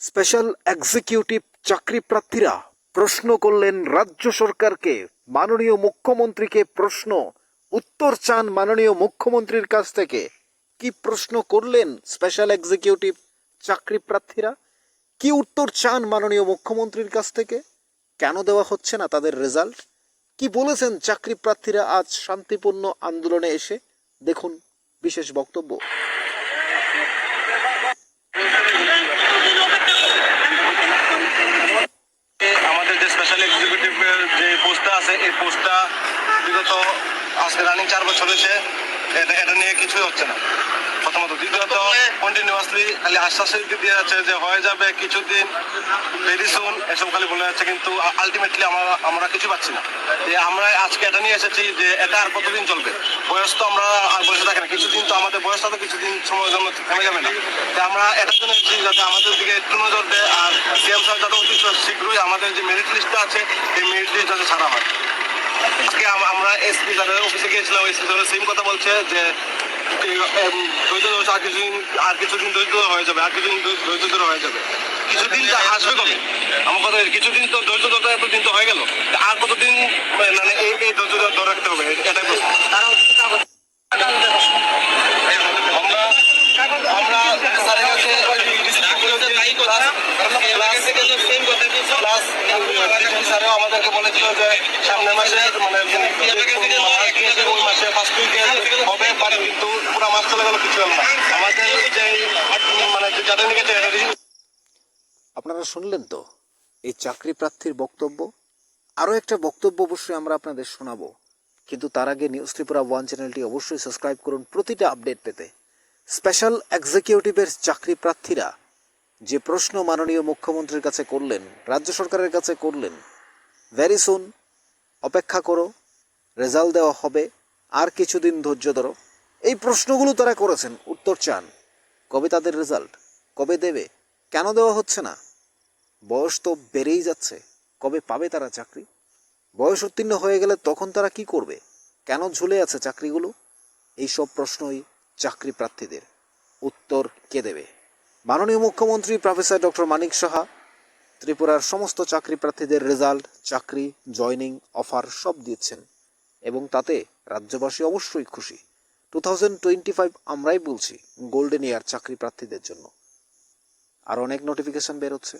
Special executive চাকরি প্রার্থীরা প্রশ্ন করলেন রাজ্য সরকারকে। মাননীয় মুখ্যমন্ত্রীকে প্রশ্ন। উত্তর চান মাননীয় মুখ্যমন্ত্রীর কাছ থেকে। কি প্রশ্ন করলেন স্পেশাল এক্সিকিউটিভ চাকরি প্রার্থীরা? কি উত্তর চান মাননীয় মুখ্যমন্ত্রীর কাছ থেকে? কেন দেওয়া হচ্ছে না তাদের রেজাল্ট? কি বলেছেন চাকরি প্রার্থীরা আজ শান্তিপূর্ণ আন্দোলনে এসে? দেখুন বিশেষ বক্তব্য এ আমাদের যে স্পেশাল এক্সিকিউটিভের যে পোস্টটা আছে, এই পোস্টটা বিগত আজকে রানিং চার বছর হয়েছে। এটা নিয়ে কিছুই হচ্ছে না। প্রথমত। দ্বিতীয়ত কন্টিনিউয়াসলি খালি আশ্বাস দিয়ে যাচ্ছে যে হয়ে যাবে কিছুদিন ভেরি সুন এসব খালি বলে যাচ্ছে। কিন্তু আলটিমেটলি আমরা আমরা কিছু পাচ্ছি না। যে আমরা আজকে এটা নিয়ে এসেছি যে এটা আর কতদিন চলবে? বয়স তো আমরা আর বসে থাকি না। কিছুদিন তো আমাদের বয়সটা তো কিছুদিন সময়ের জন্য থেমে যাবে না। আমরা এটার জন্য যাতে আমাদের দিকে একটু নজর শীঘ্রই আমাদের যে মেরিট লিস্টটা আছে, এই মেরিট লিস্ট যাতে ছাড়া হয়। আজকে আমরা এসপি স্যারের অফিসে গিয়েছিলাম এসপি স্যারের সেম কথা বলছে যে আর কিছুদিন আর কিছুদিন ধরে হয়ে যাবে, আর কিছুদিন ধরে হয়ে যাবে। কিছুদিন তো আসবে কবে? আমার কথা কিছুদিন তো ধৈর্য ধরতে এতদিন তো হয়ে গেল। আর কতদিন মানে এই ধৈর্য ধরে ধরে রাখতে হবে, এটাই প্রশ্ন আমরা আমরা স্যারের কাছে প্লাস স্যারও আমাদেরকে বলেছিল যে সামনের মাসে মানে ওই মাসে ফার্স্ট উইকে হবে পারে কিন্তু পুরো মাস চলে গেল কিছু না। আমাদের যে মানে যাদের নিয়ে আপনারা শুনলেন তো? এই চাকরি প্রার্থীর বক্তব্য? আরও একটা বক্তব্য অবশ্যই আমরা আপনাদের শোনাবো। কিন্তু তার আগে নিউজ ত্রিপুরা ওয়ান চ্যানেলটি অবশ্যই সাবস্ক্রাইব করুন প্রতিটা আপডেট পেতে। স্পেশাল এক্সিকিউটিভের চাকরি প্রার্থীরা যে প্রশ্ন মাননীয় মুখ্যমন্ত্রীর কাছে করলেন রাজ্য সরকারের কাছে করলেন ভেরি সুন অপেক্ষা করো রেজাল্ট দেওয়া হবে, আর কিছুদিন ধৈর্য ধরো। এই প্রশ্নগুলো তারা করেছেন, উত্তর চান। কবে তাদের রেজাল্ট কবে দেবে? কেন দেওয়া হচ্ছে না? বয়স তো বেড়েই যাচ্ছে। কবে পাবে তারা চাকরি? বয়স উত্তীর্ণ হয়ে গেলে তখন তারা কি করবে? কেন ঝুলে আছে চাকরিগুলো? এইসব প্রশ্নই চাকরি প্রার্থীদের উত্তর কে দেবে? মাননীয় মুখ্যমন্ত্রী প্রফেসর ডক্টর মানিক সাহা ত্রিপুরার সমস্ত চাকরি প্রার্থীদের রেজাল্ট, চাকরি, জয়নিং, অফার সব দিচ্ছেন। এবং তাতে রাজ্যবাসী অবশ্যই খুশি। টু থাউজেন্ড টোয়েন্টি ফাইভ আমরাই বলছি গোল্ডেন ইয়ার চাকরি প্রার্থীদের জন্য। আর অনেক নোটিফিকেশন বেরোচ্ছে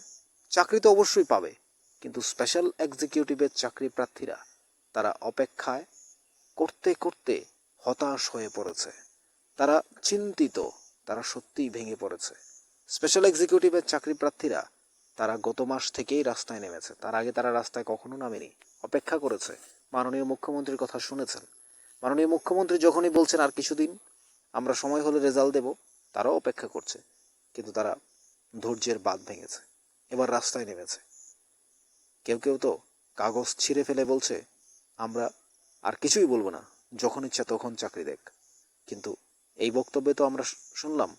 চাকরি তো অবশ্যই পাবে, কিন্তু স্পেশাল এক্সিকিউটিভের চাকরি প্রার্থীরা, তারা অপেক্ষায় করতে করতে হতাশ হয়ে পড়েছে। তারা চিন্তিত, তারা সত্যিই ভেঙে পড়েছে। স্পেশাল এক্সিকিউটিভের চাকরি প্রার্থীরা তারা গত মাস থেকেই রাস্তায় নেমেছে। তার আগে তারা রাস্তায় কখনো নামেনি। অপেক্ষা করেছে। মাননীয় মুখ্যমন্ত্রীর কথা শুনেছেন। মাননীয় মুখ্যমন্ত্রী যখনই বলছেন আর কিছুদিন, আমরা সময় হলে রেজাল্ট দেব, তারাও অপেক্ষা করছে। কিন্তু তারা ধৈর্যের বাঁধ ভেঙেছে। এবার রাস্তায় নেমেছে। কেউ কেউ তো কাগজ ছিঁড়ে ফেলে বলছে, আমরা আর কিছুই বলব না। যখন ইচ্ছা তখন চাকরি দেখ। কিন্তু এই বক্তব্যে তো আমরা শুনলাম।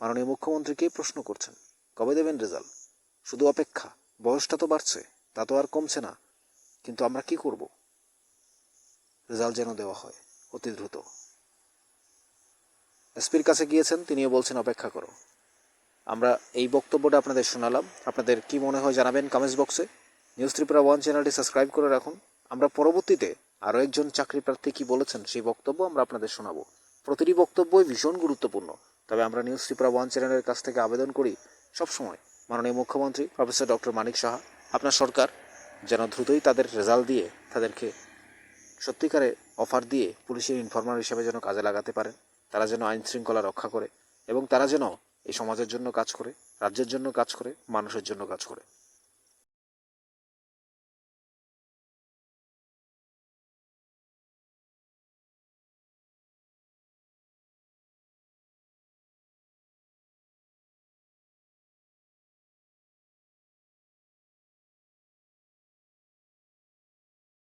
মাননীয় মুখ্যমন্ত্রীকেই প্রশ্ন করছেন? কবে দেবেন রেজাল্ট? শুধু অপেক্ষা। বয়সটা তো বাড়ছে, তা তো আর কমছে না। কিন্তু আমরা কি করব? রেজাল্ট যেন দেওয়া হয়, অতি দ্রুত। এসপির কাছে গিয়েছেন, তিনিও বলছেন, অপেক্ষা করো। আমরা এই বক্তব্যটা আপনাদের শোনালাম। আপনাদের কি মনে হয় জানাবেন কমেন্টস বক্সে নিউজ ত্রিপুরা ওয়ান চ্যানেলটি সাবস্ক্রাইব করে রাখুন। আমরা পরবর্তীতে আরও একজন চাকরি প্রার্থী কি বলেছেন, সেই বক্তব্য আমরা আপনাদের শোনাবো। প্রতিটি বক্তব্যই ভীষণ গুরুত্বপূর্ণ। তবে আমরা নিউজ ত্রিপুরা ওয়ান চ্যানেলের কাছ থেকে আবেদন করি, সবসময় মাননীয় মুখ্যমন্ত্রী প্রফেসর ডক্টর মানিক সাহা, আপনার সরকার যেন দ্রুতই তাদের রেজাল্ট দিয়ে তাদেরকে সত্যিকারে অফার দিয়ে পুলিশের ইনফরমার হিসেবে যেন কাজে লাগাতে পারেন, তারা যেন আইন শৃঙ্খলা রক্ষা করে এবং তারা যেন এই সমাজের জন্য কাজ করে, রাজ্যের জন্য কাজ করে, মানুষের জন্য কাজ করে।